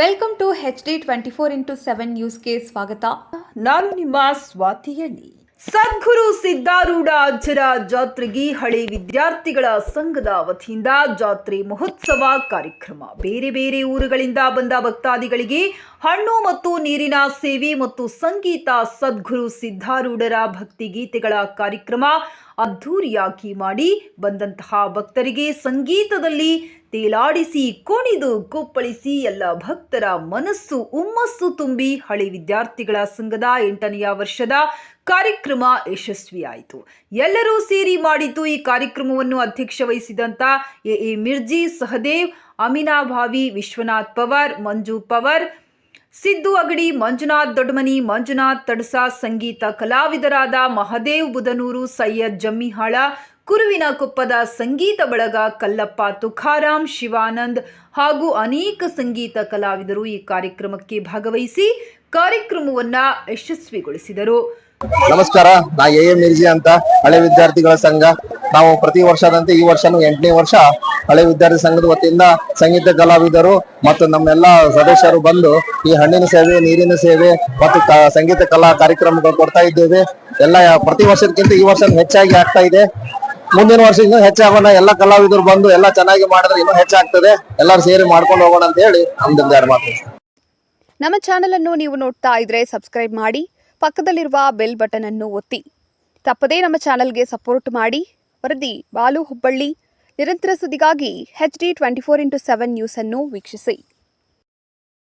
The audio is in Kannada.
Welcome to H D twenty four into seven ನ್ಯೂಸ್ಗೆ ಸ್ವಾಗತ ನಾನು ನಿಮ್ಮ ಸ್ವಾತಿಯಲ್ಲಿ. ಸದ್ಗುರು ಸಿದ್ಧಾರೂಢ ಅಜ್ಜರ ಜಾತ್ರೆಗೆ ಹಳೆ ವಿದ್ಯಾರ್ಥಿಗಳ ಸಂಘದ ವತಿಯಿಂದ ಜಾತ್ರೆ ಮಹೋತ್ಸವ ಕಾರ್ಯಕ್ರಮ. ಬೇರೆ ಬೇರೆ ಊರುಗಳಿಂದ ಬಂದ ಭಕ್ತಾದಿಗಳಿಗೆ ಹಣ್ಣು ಮತ್ತು ನೀರಿನ ಸೇವೆ ಮತ್ತು ಸಂಗೀತ ಸದ್ಗುರು ಸಿದ್ಧಾರೂಢರ ಭಕ್ತಿ ಗೀತೆಗಳ ಕಾರ್ಯಕ್ರಮ ಅದ್ಧೂರಿಯಾಗಿ ಮಾಡಿ ಬಂದಂತಹ ಭಕ್ತರಿಗೆ ಸಂಗೀತದಲ್ಲಿ ತೇಲಾಡಿಸಿ ಕುಣಿದು ಕುಪ್ಪಳಿಸಿ ಎಲ್ಲ ಭಕ್ತರ ಮನಸ್ಸು ಉಮ್ಮಸ್ಸು ತುಂಬಿ ಹಳೆ ವಿದ್ಯಾರ್ಥಿಗಳ ಸಂಘದ ಎಂಟನೆಯ ವರ್ಷದ ಕಾರ್ಯಕ್ರಮ ಯಶಸ್ವಿಯಾಯಿತು. ಎಲ್ಲರೂ ಸೇರಿ ಮಾಡಿದ್ದು ಈ ಕಾರ್ಯಕ್ರಮವನ್ನು ಅಧ್ಯಕ್ಷ ವಹಿಸಿದಂತ ಎ ಎ ಮಿರ್ಜಿ ಸಹದೇವ್ ಅಮಿನಾಭಾವಿ ವಿಶ್ವನಾಥ್ ಪವಾರ್, ಮಂಜು ಪವರ್ ಸಿದ್ದು ಅಗಡಿ, ಮಂಜುನಾಥ್ ದೊಡ್ಡಮನಿ ಮಂಜುನಾಥ್ ತಡಸ ಸಂಗೀತ ಕಲಾವಿದರಾದ ಮಹದೇವ್ ಬುದನೂರು ಸೈಯದ್ ಜಮ್ಮಿಹಾಳ, ಕುರುವಿನ ಕೊಪ್ಪದ ಸಂಗೀತ ಬಳಗ ಕಲ್ಲಪ್ಪ ತುಖಾರಾಮ್ ಶಿವಾನಂದ್ ಹಾಗೂ ಅನೇಕ ಸಂಗೀತ ಕಲಾವಿದರು ಈ ಕಾರ್ಯಕ್ರಮಕ್ಕೆ ಭಾಗವಹಿಸಿ ಕಾರ್ಯಕ್ರಮವನ್ನು ಯಶಸ್ವಿಗೊಳಿಸಿದರು. ನಮಸ್ಕಾರ, ನಾ ಎ ಎಂ ಮಿರ್ಜಿ ಅಂತ, ಹಳೆ ವಿದ್ಯಾರ್ಥಿಗಳ ಸಂಘ. ನಾವು ಪ್ರತಿ ವರ್ಷದಂತೆ ಈ ವರ್ಷನೂ ಎಂಟನೇ ವರ್ಷ ಹಳೆ ವಿದ್ಯಾರ್ಥಿ ಸಂಘದ ವತಿಯಿಂದ ಸಂಗೀತ ಕಲಾವಿದರು ಮತ್ತು ನಮ್ಮೆಲ್ಲ ಸದಸ್ಯರು ಬಂದು ಈ ಹಣ್ಣಿನ ಸೇವೆ, ನೀರಿನ ಸೇವೆ ಮತ್ತು ಸಂಗೀತ ಕಲಾ ಕಾರ್ಯಕ್ರಮಗಳು ಕೊಡ್ತಾ ಇದ್ದೇವೆ. ಎಲ್ಲ ಪ್ರತಿ ವರ್ಷಕ್ಕಿಂತ ಈ ವರ್ಷ ಹೆಚ್ಚಾಗಿ ಆಗ್ತಾ ಇದೆ. ಮುಂದಿನ ವರ್ಷ ಇನ್ನೂ ಹೆಚ್ಚಾಗೋಣ. ಎಲ್ಲ ಕಲಾವಿದರು ಬಂದು ಎಲ್ಲ ಚೆನ್ನಾಗಿ ಮಾಡಿದ್ರೆ ಇನ್ನೂ ಹೆಚ್ಚಾಗ್ತದೆ. ಎಲ್ಲರೂ ಸೇರಿ ಮಾಡ್ಕೊಂಡು ಹೋಗೋಣ ಅಂತ ಹೇಳಿ ನಮ್ದು ಮಾತು. ನಮ್ಮ ಚಾನೆಲ್ ಅನ್ನು ನೀವು ನೋಡ್ತಾ ಇದ್ರೆ ಸಬ್ಸ್ಕ್ರೈಬ್ ಮಾಡಿ. ಪಕ್ಕದಲ್ಲಿರುವ ಬೆಲ್ ಬಟನ್ ಅನ್ನು ಒತ್ತಿ. ತಪ್ಪದೇ ನಮ್ಮ ಚಾನಲ್ಗೆ ಸಪೋರ್ಟ್ ಮಾಡಿ. ವರದಿ ಬಾಲು ಹುಬ್ಬಳ್ಳಿ. ನಿರಂತರ ಸುದ್ದಿಗಾಗಿ H D twenty four into seven news ಅನ್ನು ವೀಕ್ಷಿಸಿ.